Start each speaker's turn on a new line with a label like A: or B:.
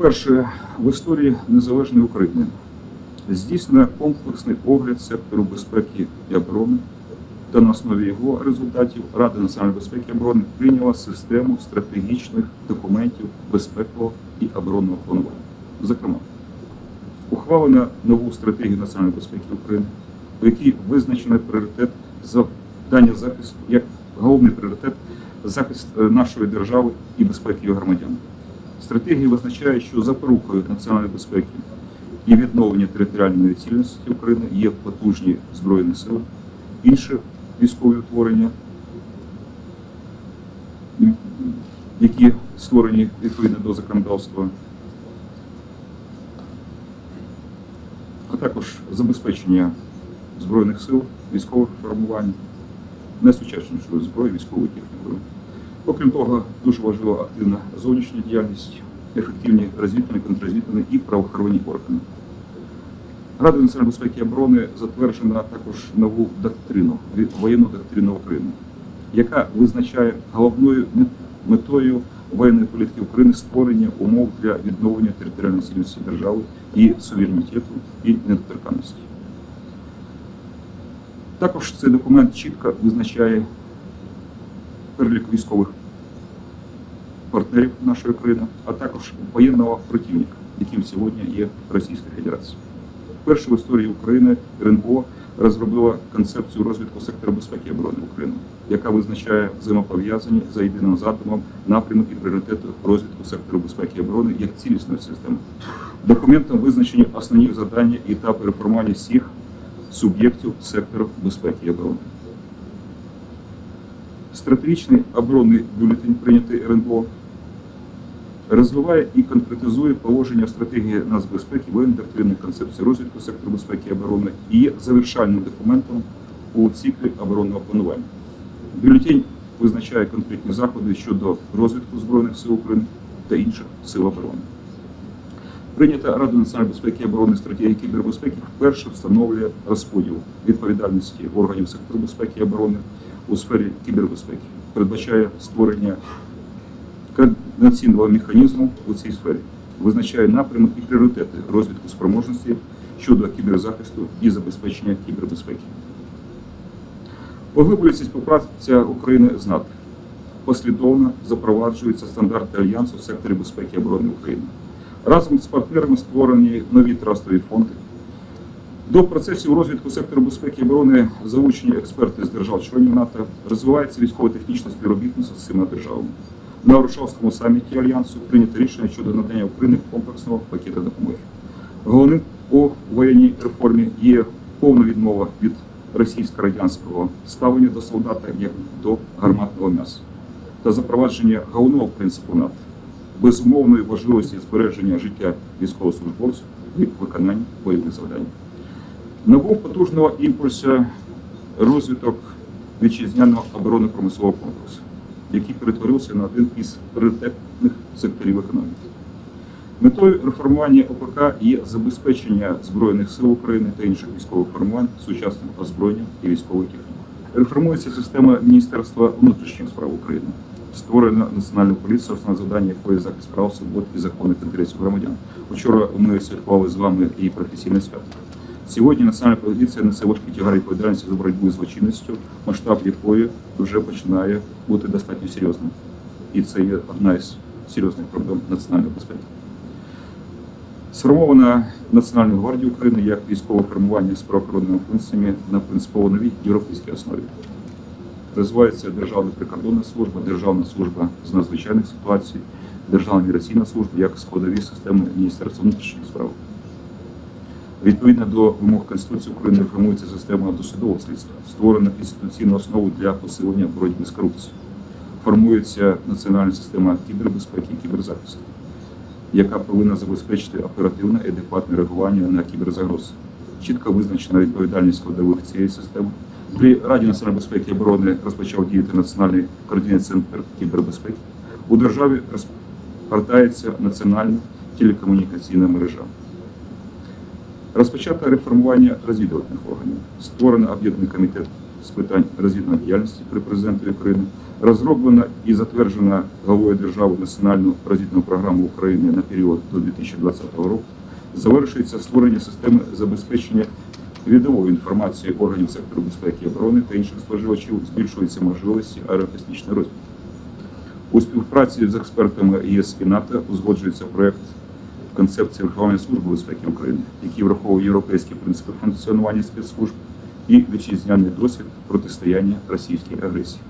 A: Вперше в історії незалежної України здійснено комплексний огляд сектору безпеки і оборони, та на основі його результатів Рада національної безпеки і оборони прийняла систему стратегічних документів безпекового і оборонного планування. Зокрема, ухвалено нову стратегію національної безпеки України, у якій визначено пріоритет завдання захисту як головний пріоритет захист е, нашої держави і безпеки її громадян. Стратегія визначає, що запорукою національної безпеки і відновлення територіальної цілісності України є потужні збройні сили, інші військові утворення, які створені відповідно до законодавства, а також забезпечення збройних сил, військових формувань, найсучаснішою зброєю, військовою технікою. Окрім того, дуже важлива активна зовнішня діяльність, ефективні розвідувальні, контррозвідувальні і правоохоронні органи. Рада національної безпеки і оборони затверджена також нову доктрину, воєнну доктрину України, яка визначає головною метою воєнної політики України створення умов для відновлення територіальної цілісності держави і суверенітету і недоторканності. Також цей документ чітко визначає перелік військових партнерів нашої країни, а також воєнного противника, яким сьогодні є Російська Федерація. Вперше в історії України РНБО розробила концепцію розвитку сектору безпеки і оборони України, яка визначає взаємопов'язані за єдиним задумом напрямок і пріоритети розвитку сектору безпеки і оборони як цілісної системи. Документом визначені основні завдання і етапи реформування всіх суб'єктів сектору безпеки і оборони. Стратегічний оборонний бюлетень, прийнятий РНБО, розвиває і конкретизує положення стратегії нацбезпеки, воєнної доктрини концепції розвитку сектору безпеки і оборони і є завершальним документом у циклі оборонного планування. Бюлетень визначає конкретні заходи щодо розвитку Збройних сил України та інших сил оборони. Прийнята Рада національної безпеки і оборони стратегії кібербезпеки вперше встановлює розподіл відповідальності органів сектору безпеки і оборони у сфері кібербезпеки, передбачає створення координаційного механізму у цій сфері, визначає напрямок і пріоритети розвитку спроможності щодо кіберзахисту і забезпечення кібербезпеки. Поглиблюється співпраця України з НАТО. Послідовно запроваджуються стандарти альянсу в секторі безпеки і оборони України. Разом з партнерами створені нові трастові фонди. До процесів розвитку сектору безпеки і оборони залучені експерти з держав-членів НАТО, розвивається військово-технічне співробітництво з цими державами. На Варшавському саміті Альянсу прийнято рішення щодо надання Україні комплексного пакету допомоги. Головним у воєнній реформі є повна відмова від російсько-радянського ставлення до солдата як до гарматного м'яса та запровадження головного принципу НАТО безумовної важливості збереження життя військовослужбовців і виконання бойових завдань. Набув потужного імпульсу розвиток вітчизняного оборонно-промислового комплексу, який перетворився на один із пріоритетних секторів економіки. Метою реформування ОПК є забезпечення Збройних сил України та інших військових формувань сучасним озброєнням і військовою технікою. Реформується система Міністерства внутрішніх справ України. Створена національна поліція, основне завдання якої захист прав, свобод і законних інтересів громадян. Вчора ми святкували з вами і професійне свято. Сьогодні національна поліція несе важкі тягари відповідальності за боротьбу з злочинністю, масштаб якої вже починає бути достатньо серйозним. І це є одна із серйозних проблем національної безпеки. Сформована Національною гвардією України як військове формування з правоохоронними функціями на принципово новій європейській основі. Розвивається Державна прикордонна служба, Державна служба з надзвичайних ситуацій, Державна міграційна служба як складові системи Міністерства внутрішніх справ. Відповідно до вимог Конституції України реформується система досудового слідства, створена інституційна основа для посилення боротьби з корупцією. Формується національна система кібербезпеки і кіберзахисту, яка повинна забезпечити оперативне і адекватне реагування на кіберзагрози. Чітко визначена відповідальність складових цієї системи. При Раді національної безпеки і оборони розпочав діяти Національний координаційний центр кібербезпеки. У державі розгортається національна телекомунікаційна мережа. Розпочато реформування розвідувальних органів. Створено об'єднаний комітет з питань розвідувальної діяльності при президенті України. Розроблена і затверджена главою держави національну розвідну програму України на період до 2020 року. Завершується створення системи забезпечення відової інформації органів сектору безпеки і оборони та інших споживачів. Збільшуються можливості аерокосмічної розвідки. У співпраці з експертами ЄС і НАТО узгоджується проект концепції Верховної служби безпеки України, який враховує європейські принципи функціонування спецслужб і вітчизняний досвід протистояння російській агресії.